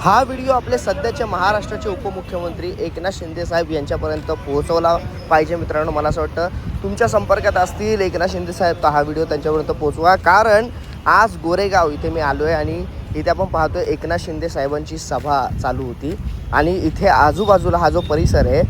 हा व्हिडिओ आपले सध्याचे महाराष्ट्राचे उपमुख्यमंत्री एकनाथ शिंदे साहेब यांच्यापर्यंत पोहोचवला पाहिजे मित्रांनो मला असं वाटतं. तुमच्या संपर्कात असतील एकनाथ शिंदे साहेब तर हा व्हिडिओ त्यांच्यापर्यंत पोहोचवा. कारण आज गोरेगाव इथे मी आलो आहे आणि इथे आपण पाहतोय एकनाथ शिंदे साहेबांची सभा चालू होती. आणि इथे आजूबाजूला हा जो परिसर आहे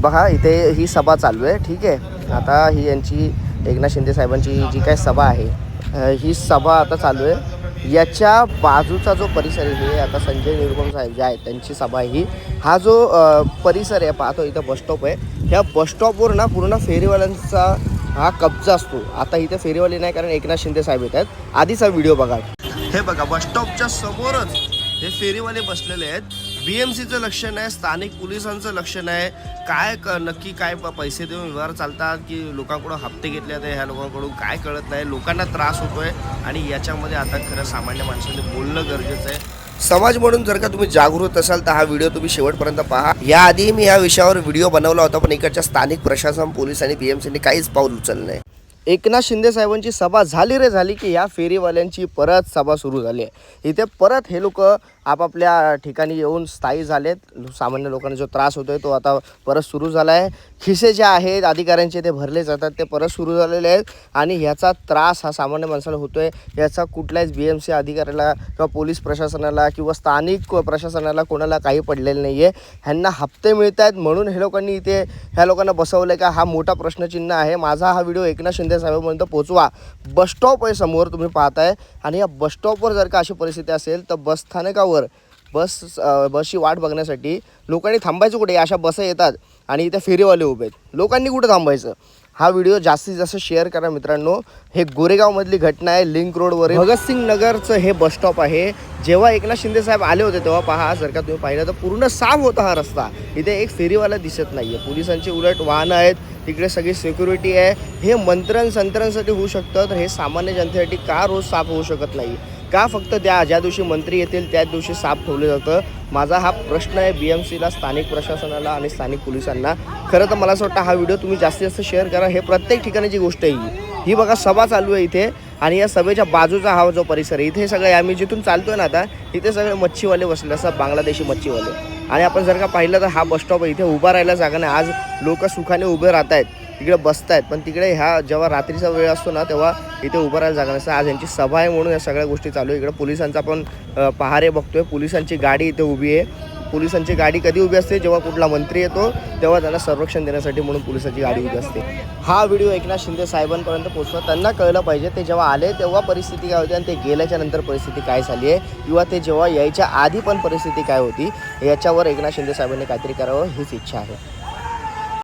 बघा इथे ही सभा चालू आहे. ठीक आहे? आता ही यांची एकनाथ शिंदे साहेबांची जी काय सभा आहे ही सभा आता चालू आहे. याच्या बाजूचा जो परिसर आहे हे आता संजय निरुपम साहेब जे आहेत त्यांची सभा ही हा जो परिसर आहे पाहतो इथं बसस्टॉप आहे. ह्या बसस्टॉपवर ना पूर्ण फेरीवाल्यांचा हा कब्जा असतो. आता इथे फेरीवाले नाही कारण एकनाथ शिंदे साहेब येत आहेत. आधीचा व्हिडिओ बघा. हे बघा बसस्टॉपच्या समोरच हे फेरीवाले बसलेले आहेत. बी एम सीचं लक्ष नाही स्थानिक पोलिसांचं लक्ष नाही. काय क नक्की काय प- पैसे देऊन व्यवहार चालतात की लोकांकडून हप्ते घेतले जाते ह्या लोकांकडून काय कळत नाही. लोकांना त्रास होतोय आणि याच्यामध्ये आता खरं सामान्य माणसाने बोलणं गरजेचं आहे. समाज म्हणून जर का तुम्ही जागृत असाल तर हा व्हिडिओ तुम्ही शेवटपर्यंत पहा. याआधी मी या विषयावर व्हिडिओ बनवला होता पण इकडच्या स्थानिक प्रशासन पोलीस आणि बीएमसीने काहीच पाऊल उचललं नाही. एकनाथ शिंदे साहेबांची सभा झाली रे झाली की या फेरीवाल्यांची परत सभा सुरू झाली आहे. इथे परत हे लोक आपापल्या ठिकाणी येऊन स्थायी झालेत. सामान्य लोकांना जो त्रास होतोय तो आता परत सुरू झाला आहे खिसे जे आहेत अधिकाऱ्यांचे ते भरले जातात ते परत सुरू झालेले आहेत. आणि ह्याचा त्रास हा सामान्य माणसाला होतोय. याचा कुठल्याच बी एम सी अधिकाऱ्याला किंवा पोलीस प्रशासनाला किंवा स्थानिक प्रशासनाला कोणाला काही पडलेलं नाही आहे ह्यांना हप्ते मिळत आहेत म्हणून हे लोकांनी इथे ह्या लोकांना बसवलं का? हा मोठा प्रश्नचिन्ह आहे. माझा हा व्हिडिओ एकनाथ शिंदे साहेबांपर्यंत पोहोचवा. बसस्टॉप आहे समोर तुम्ही पाहताय. आणि या बसस्टॉपवर जर का अशी परिस्थिती असेल तर बसस्थानकावर स्थानकावर बस बसची वाट बघण्यासाठी लोकांनी थांबायचं कुठे? अशा बस येतात आणि इथे फेरीवाले उभे आहेत. लोकांनी कुठं थांबायचं? हा व्हिडिओ जास्तीत जास्त शेअर करा मित्रांनो. हे गोरेगावमधली घटना आहे लिंक रोडवर भगतसिंग नगरचं हे बस स्टॉप आहे. जेव्हा एकनाथ शिंदे साहेब आले होते तेव्हा पहा जर का तुम्ही पाहिलं तर पूर्ण साफ होता हा रस्ता. इथे एक फेरीवाला दिसत नाही आहे पोलिसांची उलट वाहनं आहेत. तिकडे सगळी सिक्युरिटी आहे. हे मंत्रण संत्रांसाठी होऊ शकतं तर हे सामान्य जनतेसाठी का रोज साफ होऊ शकत नाही? का फक्त त्या ज्या दिवशी मंत्री येतील त्याच दिवशी साफ ठेवलं जातं? माझा हा प्रश्न आहे बी एम सीला स्थानिक प्रशासनाला आणि स्थानिक पोलिसांना. खरं तर मला असं वाटतं हा व्हिडिओ तुम्ही जास्तीत जास्त शेअर करा. हे प्रत्येक ठिकाणीची गोष्ट आहे ही ही बघा सभा चालू आहे इथे. आणि या सभेच्या बाजूचा हा जो परिसर आहे इथे सगळे आम्ही जिथून चालतोय ना आता इथे सगळे मच्छीवाले बसले असतात बांगलादेशी मच्छीवाले. आणि आपण जर का पाहिलं तर हा बस स्टॉप इथे उभा राहायला जागा नाही. आज लोक सुखाने उभे राहत आहेत तिकडे बसतायत पण तिकडे ह्या जेव्हा रात्रीचा वेळ असतो ना तेव्हा इथे उभं राहायला जागा नसतं. आज यांची सभा आहे म्हणून या सगळ्या गोष्टी चालू आहे. इकडे पोलिसांचा पण पहारे बघतोय. पोलिसांची गाडी इथे उभी आहे. पोलिसांची गाडी कधी उभी असते? जेव्हा कुठला मंत्री येतो तेव्हा त्यांना संरक्षण देण्यासाठी म्हणून पोलिसांची गाडी उभी असते. हा व्हिडिओ एकनाथ शिंदे साहेबांपर्यंत पोहोचला त्यांना कळलं पाहिजे ते जेव्हा आले तेव्हा परिस्थिती काय होती आणि ते गेल्याच्यानंतर परिस्थिती काय झाली आहे? किंवा ते जेव्हा यायच्या आधी पण परिस्थिती काय होती? याच्यावर एकनाथ शिंदे साहेबांनी काहीतरी करावं हीच इच्छा आहे.